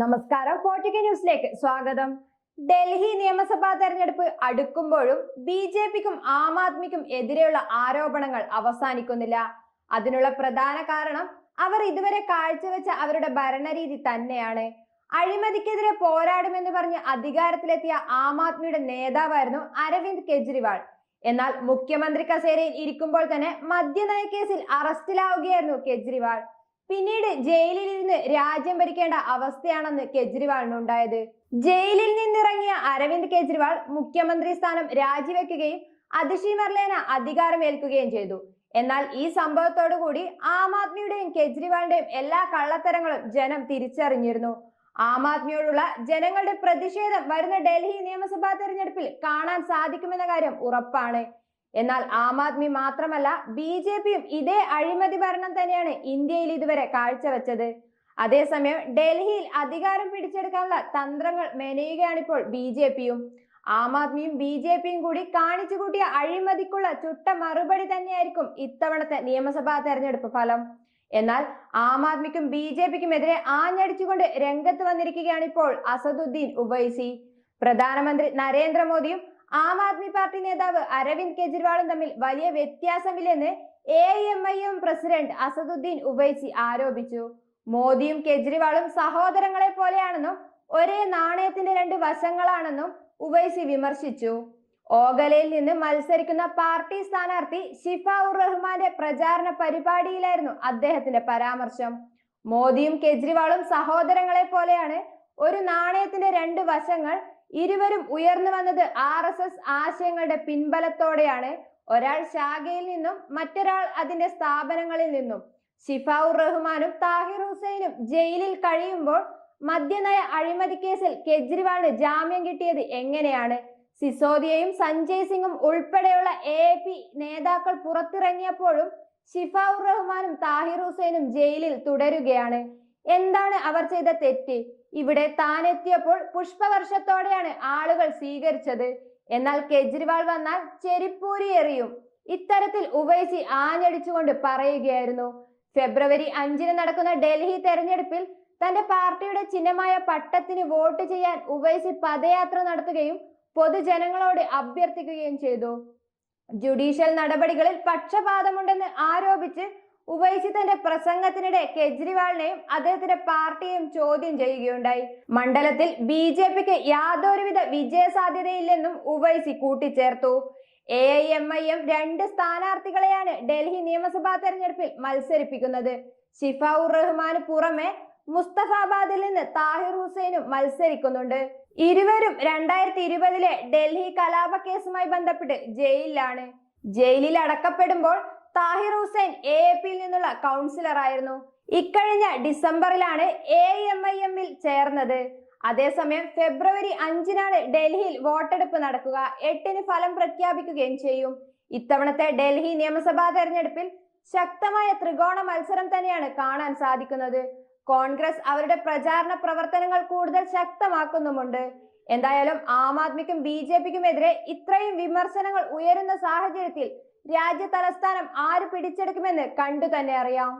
നമസ്കാരം. ഫോർട്ടിക്ക ന്യൂസിലേക്ക് സ്വാഗതം. ഡൽഹി നിയമസഭാ തെരഞ്ഞെടുപ്പ് അടുക്കുമ്പോഴും ബി ജെ പിക്കും ആം ആദ്മിക്കും എതിരെയുള്ള ആരോപണങ്ങൾ അവസാനിക്കുന്നില്ല. അതിനുള്ള പ്രധാന കാരണം അവർ ഇതുവരെ കാഴ്ചവെച്ച അവരുടെ ഭരണരീതി തന്നെയാണ്. അഴിമതിക്കെതിരെ പോരാടുമെന്ന് പറഞ്ഞ് അധികാരത്തിലെത്തിയ ആം ആദ്മിയുടെ നേതാവായിരുന്നു അരവിന്ദ് കെജ്രിവാൾ. എന്നാൽ മുഖ്യമന്ത്രി കസേരയിൽ ഇരിക്കുമ്പോൾ തന്നെ മദ്യനയ കേസിൽ അറസ്റ്റിലാവുകയായിരുന്നു കെജ്രിവാൾ. പിന്നീട് ജയിലിൽ നിന്ന് രാജ്യം ഭരിക്കേണ്ട അവസ്ഥയാണെന്ന് കെജ്രിവാളിനുണ്ടായത് ജയിലിൽ നിന്നിറങ്ങിയ അരവിന്ദ് കെജ്രിവാൾ മുഖ്യമന്ത്രി സ്ഥാനം രാജിവെക്കുകയും അതിഷി മെർലേന അധികാരമേൽക്കുകയും ചെയ്തു. എന്നാൽ ഈ സംഭവത്തോടുകൂടി ആം ആദ്മിയുടെയും കെജ്രിവാളിന്റെയും എല്ലാ കള്ളത്തരങ്ങളും ജനം തിരിച്ചറിഞ്ഞിരുന്നു. ആം ആദ്മിയോടുള്ള ജനങ്ങളുടെ പ്രതിഷേധം വരുന്ന ഡൽഹി നിയമസഭാ തെരഞ്ഞെടുപ്പിൽ കാണാൻ സാധിക്കുമെന്ന കാര്യം ഉറപ്പാണ്. എന്നാൽ ആം ആദ്മി മാത്രമല്ല ബി ജെ പിയും ഇതേ അഴിമതി ഭരണം തന്നെയാണ് ഇന്ത്യയിൽ ഇതുവരെ കാഴ്ചവെച്ചത്. അതേസമയം ഡൽഹിയിൽ അധികാരം പിടിച്ചെടുക്കാനുള്ള തന്ത്രങ്ങൾ മെനയുകയാണിപ്പോൾ ബി ജെ പിയും. ആം ആദ്മിയും ബി ജെ പിയും കൂടി കാണിച്ചു കൂട്ടിയ അഴിമതിക്കുള്ള ചുട്ട മറുപടി തന്നെയായിരിക്കും ഇത്തവണത്തെ നിയമസഭാ തെരഞ്ഞെടുപ്പ് ഫലം. എന്നാൽ ആം ആദ്മിക്കും ബി ജെ പിക്കും എതിരെ ആഞ്ഞടിച്ചുകൊണ്ട് രംഗത്ത് വന്നിരിക്കുകയാണ് ഇപ്പോൾ അസദുദ്ദീൻ ഉവൈസി. പ്രധാനമന്ത്രി നരേന്ദ്രമോദിയും ആം ആദ്മി പാർട്ടി നേതാവ് അരവിന്ദ് കെജ്രിവാളും തമ്മിൽ വലിയ വ്യത്യാസമില്ലെന്ന് A M I M president Asaduddin Owaisi ആരോപിച്ചു. മോദിയും കെജ്രിവാളും സഹോദരങ്ങളെ പോലെയാണെന്നും ഒരേ നാണയത്തിന്റെ രണ്ട് വശങ്ങളാണെന്നും ഉവൈസി വിമർശിച്ചു. ഓഗലയിൽ നിന്ന് മത്സരിക്കുന്ന പാർട്ടി സ്ഥാനാർത്ഥി ഷിഫ ഉർ റഹ്മാന്റെ പ്രചാരണ പരിപാടിയിലായിരുന്നു അദ്ദേഹത്തിന്റെ പരാമർശം. മോദിയും കെജ്രിവാളും സഹോദരങ്ങളെ പോലെയാണ് ഒരു നാണയത്തിന്റെ രണ്ട് വശങ്ങൾ ഇരുവരും ഉയർന്നു വന്നത് ആർ എസ് എസ് ആശയങ്ങളുടെ പിൻബലത്തോടെയാണ്. ഒരാൾ ശാഖയിൽ നിന്നും മറ്റൊരാൾ അതിന്റെ സ്ഥാപനങ്ങളിൽ നിന്നും. ഷിഫാഉർ റഹ്മാനും താഹിർ ഹുസൈനും ജയിലിൽ കഴിയുമ്പോൾ മദ്യനയ അഴിമതി കേസിൽ കെജ്രിവാളിന് ജാമ്യം കിട്ടിയത് എങ്ങനെയാണ്? സിസോദിയയും സഞ്ജയ് സിംഗും ഉൾപ്പെടെയുള്ള എ പി നേതാക്കൾ പുറത്തിറങ്ങിയപ്പോഴും ഷിഫാഉർ റഹ്മാനും താഹിർ ഹുസൈനും ജയിലിൽ തുടരുകയാണ്. എന്താണ് അവർ ചെയ്ത തെറ്റ്? ഇവിടെ താനെത്തിയപ്പോൾ പുഷ്പവർഷത്തോടെയാണ് ആളുകൾ സ്വീകരിച്ചത്. എന്നാൽ കെജ്രിവാൾ വന്നാൽ ചെരിപ്പൂരി എറിയും. ഇത്തരത്തിൽ ഉവൈസി ആഞ്ഞടിച്ചുകൊണ്ട് പറയുകയായിരുന്നു. ഫെബ്രുവരി അഞ്ചിന് നടക്കുന്ന ഡൽഹി തെരഞ്ഞെടുപ്പിൽ തന്റെ പാർട്ടിയുടെ ചിഹ്നമായ പട്ടത്തിന് വോട്ട് ചെയ്യാൻ ഉവൈസി പദയാത്ര നടത്തുകയും പൊതുജനങ്ങളോട് അഭ്യർത്ഥിക്കുകയും ചെയ്തു. ജുഡീഷ്യൽ നടപടികളിൽ പക്ഷപാതമുണ്ടെന്ന് ആരോപിച്ച് ഉവൈസി തന്റെ പ്രസംഗത്തിനിടെ കെജ്രിവാളിനെയും അദ്ദേഹത്തിന്റെ പാർട്ടിയെയും ചോദ്യം ചെയ്യുകയുണ്ടായി. മണ്ഡലത്തിൽ ബി ജെ പിക്ക് യാതൊരുവിധ വിജയ സാധ്യതയില്ലെന്നും ഉവൈസി കൂട്ടിച്ചേർത്തു. A I M I M രണ്ട് സ്ഥാനാർത്ഥികളെയാണ് ഡൽഹി നിയമസഭാ തെരഞ്ഞെടുപ്പിൽ മത്സരിപ്പിക്കുന്നത്. ഷിഫാഉർ റഹ്മാന് പുറമെ മുസ്തഫാബാദിൽ നിന്ന് താഹിർ ഹുസൈനും മത്സരിക്കുന്നുണ്ട്. ഇരുവരും രണ്ടായിരത്തി ഇരുപതിലെ ഡൽഹി കലാപ കേസുമായി ബന്ധപ്പെട്ട് ജയിലിലാണ്. ജയിലിൽ അടക്കപ്പെടുമ്പോൾ താഹിർ ഹുസൈൻ എ പിയിൽ നിന്നുള്ള കൗൺസിലർ ആയിരുന്നു. ഇക്കഴിഞ്ഞ ഡിസംബറിലാണ് എ എം ഐ എമ്മിൽ ചേർന്നത്. അതേസമയം ഫെബ്രുവരി അഞ്ചിനാണ് ഡൽഹിയിൽ വോട്ടെടുപ്പ് നടക്കുക. എട്ടിന് ഫലം പ്രഖ്യാപിക്കുകയും ചെയ്യും. ഇത്തവണത്തെ ഡൽഹി നിയമസഭാ തെരഞ്ഞെടുപ്പിൽ ശക്തമായ ത്രികോണ മത്സരം തന്നെയാണ് കാണാൻ സാധിക്കുന്നത്. കോൺഗ്രസ് അവരുടെ പ്രചാരണ പ്രവർത്തനങ്ങൾ കൂടുതൽ ശക്തമാക്കുന്നുമുണ്ട്. എന്തായാലും ആം ആദ്മിക്കും ബി ജെ പിക്കും എതിരെ ഇത്രയും വിമർശനങ്ങൾ ഉയരുന്ന സാഹചര്യത്തിൽ രാജ്യ തലസ്ഥാനം ആര് പിടിച്ചെടുക്കുമെന്ന് കണ്ടു തന്നെ അറിയാം.